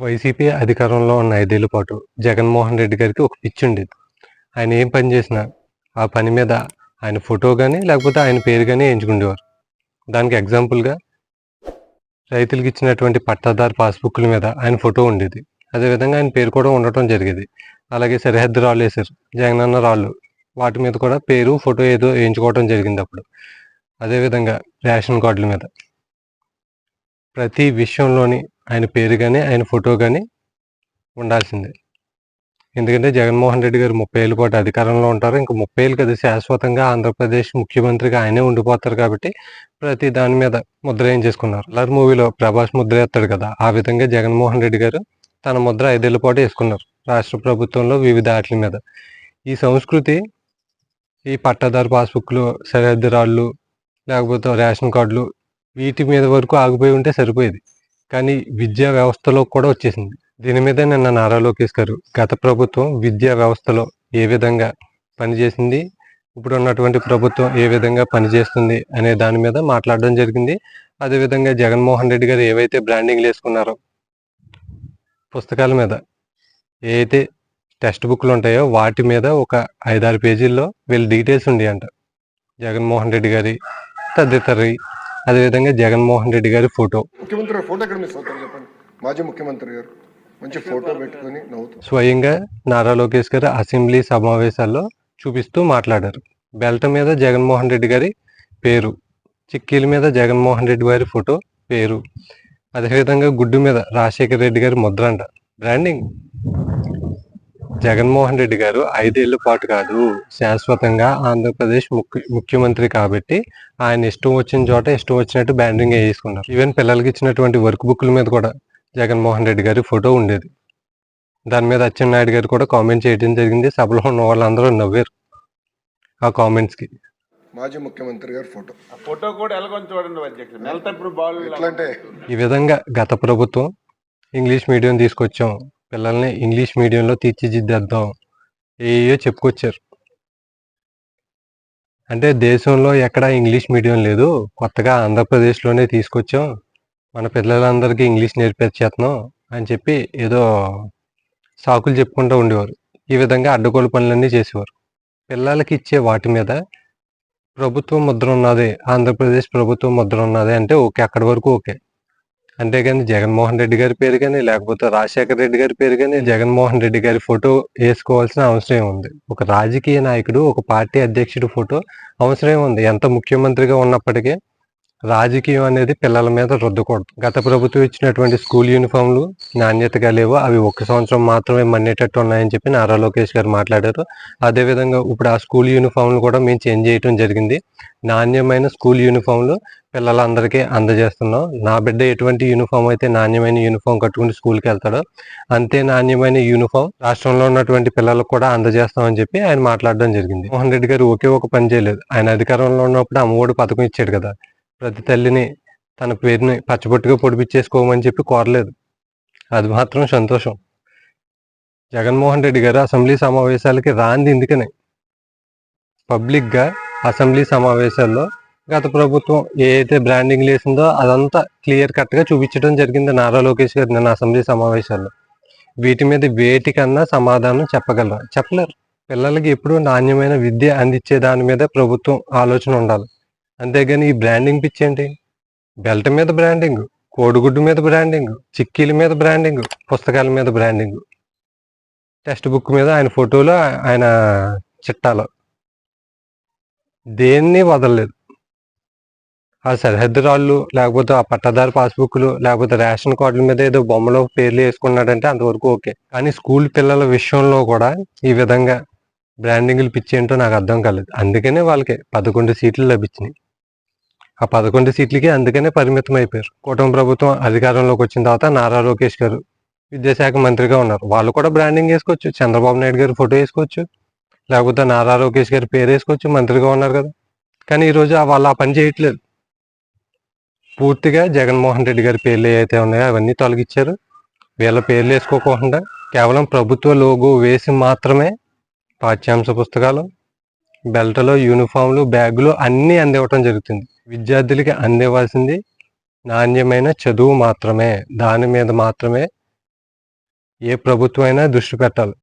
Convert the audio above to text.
YCP అధికారంలో ఉన్న ఐదేళ్ళ పాటు జగన్మోహన్ రెడ్డి గారికి ఒక పిచ్చి ఉండేది. ఆయన ఏం పని చేసినా ఆ పని మీద ఆయన ఫోటో కానీ లేకపోతే ఆయన పేరు కానీ ఎంచుకునేవారు దానికి ఎగ్జాంపుల్గా రైతులకు ఇచ్చినటువంటి పట్టాదారు పాస్బుక్ల మీద ఆయన ఫోటో ఉండేది. అదేవిధంగా ఆయన పేరు కూడా ఉండటం జరిగేది. అలాగే సరిహద్దు రాళ్ళు వేశారు. జగనన్న రాళ్ళు. వాటి మీద కూడా పేరు ఫోటో ఏదో వేయించుకోవడం జరిగింది అప్పుడు. అదేవిధంగా రేషన్ కార్డుల మీద. ప్రతి విషయంలోని ఆయన పేరు కానీ ఆయన ఫోటో కానీ ఉండాల్సిందే. ఎందుకంటే జగన్మోహన్ రెడ్డి గారు ముప్పై ఏళ్ళ పాటు అధికారంలో ఉంటారు. ఇంకా ముప్పై ఏళ్ళు కదా శాశ్వతంగా ఆంధ్రప్రదేశ్ ముఖ్యమంత్రిగా ఆయనే ఉండిపోతారు కాబట్టి ప్రతి దాని మీద ముద్ర ఏం చేసుకున్నారు? అల్లరి మూవీలో ప్రభాస్ ముద్ర ఎత్తాడు కదా ఆ విధంగా జగన్మోహన్ రెడ్డి గారు తన ముద్ర ఐదేళ్ళ పాటు వేసుకున్నారు రాష్ట్ర ప్రభుత్వంలో వివిధ ఆటల మీద. ఈ సంస్కృతి ఈ పట్టాదారు పాస్బుక్లు సరిహద్దు రాళ్ళు లేకపోతే రేషన్ కార్డులు వీటి మీద వరకు ఆగిపోయి ఉంటే సరిపోయేది. కానీ విద్యా వ్యవస్థలో కూడా వచ్చేసింది. దీని మీద నిన్న నారా లోకేష్ గారు గత ప్రభుత్వం విద్యా వ్యవస్థలో ఏ విధంగా పనిచేసింది ఇప్పుడు ఉన్నటువంటి ప్రభుత్వం ఏ విధంగా పనిచేస్తుంది అనే దాని మీద మాట్లాడడం జరిగింది. అదేవిధంగా జగన్మోహన్ రెడ్డి గారు ఏవైతే బ్రాండింగ్లు వేసుకున్నారో పుస్తకాల మీద ఏ టెక్స్ట్ బుక్లు ఉంటాయో వాటి మీద ఒక ఐదారు పేజీల్లో వీళ్ళ డీటెయిల్స్ ఉండి అంట జగన్మోహన్ రెడ్డి గారి తదితరి అదేవిధంగా జగన్మోహన్ రెడ్డి గారి ఫోటో. ముఖ్యమంత్రి ఫోటో ఎక్కడ మిస్ అవుతారు చెప్పండి? మాజీ ముఖ్యమంత్రి గారు మంచి ఫోటో పెట్టుకొని నవ్వుతూ. స్వయంగా నారా లోకేష్ గారు అసెంబ్లీ సమావేశాల్లో చూపిస్తూ మాట్లాడారు. బెల్ట్ మీద జగన్మోహన్ రెడ్డి గారి పేరు చిక్కీల మీద జగన్మోహన్ రెడ్డి గారి ఫోటో పేరు అదేవిధంగా గుడ్డు మీద రాజశేఖర రెడ్డి గారి ముద్ర అంట బ్రాండింగ్. జగన్మోహన్ రెడ్డి గారు ఐదేళ్ళ పాటు కాదు శాశ్వతంగా ఆంధ్రప్రదేశ్ ముఖ్య ముఖ్యమంత్రి కాబట్టి ఆయన ఇష్టం వచ్చిన చోట ఇష్టం వచ్చినట్టు బ్యాండింగ్ వేసుకున్నారు ఈవెన్ పిల్లలకి ఇచ్చినటువంటి వర్క్ బుక్ల మీద కూడా జగన్మోహన్ రెడ్డి గారి ఫోటో ఉండేది. దాని మీద అచ్చెన్నాయుడు గారు కూడా కామెంట్ చేయడం జరిగింది. సభలో ఉన్న వాళ్ళందరూ నవ్వారు ఆ కామెంట్స్కి మాజీ ముఖ్యమంత్రి గారి ఫోటో. ఆ ఫోటో కూడా ఎలాగొని చూడండి ఈ విధంగా గత ప్రభుత్వం ఇంగ్లీష్ మీడియం తీసుకొచ్చాం. పిల్లల్ని ఇంగ్లీష్ మీడియంలో తీర్చిదిద్దేద్దాం. ఏయో చెప్పుకొచ్చారు? అంటే దేశంలో ఎక్కడ ఇంగ్లీష్ మీడియం లేదు. కొత్తగా ఆంధ్రప్రదేశ్లోనే తీసుకొచ్చాం. మన పిల్లలందరికీ ఇంగ్లీష్ నేర్పించేస్తున్నాం అని చెప్పి ఏదో సాకులు చెప్పుకుంటూ ఉండేవారు. ఈ విధంగా అడ్డగోలు పనులన్నీ చేసేవారు. పిల్లలకి ఇచ్చే వాటి మీద ప్రభుత్వం ముద్ర ఉన్నది ఆంధ్రప్రదేశ్ ప్రభుత్వం ముద్ర ఉన్నది అంటే ఓకే అక్కడి వరకు ఓకే అంతేగాని జగన్మోహన్ రెడ్డి గారి పేరు కానీ లేకపోతే రాజశేఖర రెడ్డి గారి పేరు కానీ జగన్మోహన్ రెడ్డి గారి ఫోటో వేసుకోవాల్సిన అవసరం ఉంది ఒక రాజకీయ నాయకుడు ఒక పార్టీ అధ్యక్షుడి ఫోటో అవసరం ఉంది ఎంత ముఖ్యమంత్రిగా ఉన్నప్పటికీ రాజకీయం అనేది పిల్లల మీద రుద్దకూడదు. గత ప్రభుత్వం ఇచ్చినటువంటి స్కూల్ యూనిఫామ్లు నాణ్యతగా లేవు. అవి ఒక సంవత్సరం మాత్రమే మన్నేటట్టు ఉన్నాయని చెప్పి నారా లోకేష్ గారు మాట్లాడారు. అదేవిధంగా ఇప్పుడు ఆ స్కూల్ యూనిఫామ్లు కూడా మేము చేంజ్ చేయడం జరిగింది. నాణ్యమైన స్కూల్ యూనిఫామ్లు పిల్లలందరికీ అందజేస్తున్నాం. నా బిడ్డ ఎటువంటి యూనిఫామ్ అయితే నాణ్యమైన యూనిఫామ్ కట్టుకుని స్కూల్కి వెళ్తాడో అంతే నాణ్యమైన యూనిఫామ్ రాష్ట్రంలో ఉన్నటువంటి పిల్లలకు కూడా అందజేస్తామని చెప్పి ఆయన మాట్లాడడం జరిగింది. మోహన్ రెడ్డి గారు ఒకే ఒక పని చేయలేదు. ఆయన అధికారంలో ఉన్నప్పుడు అమ్మఒడి పథకం ఇచ్చాడు కదా. ప్రతి తల్లిని తన పేరుని పచ్చబొట్టుగా పొడిపించేసుకోమని చెప్పి కోరలేదు. అది మాత్రం సంతోషం. జగన్మోహన్ రెడ్డి గారు అసెంబ్లీ సమావేశాలకి రాంది ఎందుకని? పబ్లిక్గా అసెంబ్లీ సమావేశాల్లో గత ప్రభుత్వం ఏదైతే బ్రాండింగ్ లేసిందో అదంతా క్లియర్ కట్గా చూపించడం జరిగింది నారా లోకేష్ గారు నిన్న అసెంబ్లీ సమావేశాల్లో. వీటి మీద వేటికన్నా సమాధానం చెప్పగలరా? చెప్పలేరు. పిల్లలకి ఎప్పుడు నాణ్యమైన విద్య అందించే దాని మీద ప్రభుత్వం ఆలోచన ఉండాలి. అంతేగాని ఈ బ్రాండింగ్ పిచ్చి ఏంటి? బెల్ట్ మీద బ్రాండింగ్ కోడిగుడ్డు మీద బ్రాండింగ్ చిక్కీల మీద బ్రాండింగ్ పుస్తకాల మీద బ్రాండింగ్ టెక్స్ట్ బుక్ మీద ఆయన ఫోటోలు ఆయన చిట్టాలు. దేన్ని వదలలేదు. ఆ సరిహద్దు రాళ్ళు లేకపోతే ఆ పట్టదారు పాస్బుక్లు లేకపోతే రేషన్ కార్డుల మీద ఏదో బొమ్మలో పేర్లు వేసుకున్నాడంటే అంతవరకు ఓకే. కానీ స్కూల్ పిల్లల విషయంలో కూడా ఈ విధంగా బ్రాండింగ్లు పిచ్చి ఏంటో నాకు అర్థం కాలేదు. అందుకనే వాళ్ళకి పదకొండు సీట్లు లభించినాయి ఆ పదకొండు సీట్లకి అందుకనే పరిమితం అయిపోయారు. కూటమి ప్రభుత్వం అధికారంలోకి వచ్చిన తర్వాత నారా లోకేష్ గారు విద్యాశాఖ మంత్రిగా ఉన్నారు. వాళ్ళు కూడా బ్రాండింగ్ వేసుకోవచ్చు. చంద్రబాబు నాయుడు గారి ఫోటో వేసుకోవచ్చు. లేకపోతే నారా లోకేష్ గారి పేరు వేసుకోవచ్చు. మంత్రిగా ఉన్నారు కదా. కానీ ఈరోజు వాళ్ళు ఆ పని చేయట్లేదు. పూర్తిగా జగన్మోహన్ రెడ్డి గారి పేర్లు ఏవైతే ఉన్నాయో అవన్నీ తొలగించారు వీళ్ళ పేర్లు వేసుకోకుండా కేవలం ప్రభుత్వ లోగో వేసి మాత్రమే పాఠ్యాంశ పుస్తకాలు బెల్ట్లో యూనిఫామ్లు బ్యాగులు అన్నీ అందివ్వటం జరుగుతుంది. విద్యార్థులకి అందివ్వాల్సింది నాణ్యమైన చదువు మాత్రమే. దాని మీద మాత్రమే ఏ ప్రభుత్వమైనా దృష్టి పెట్టాలి.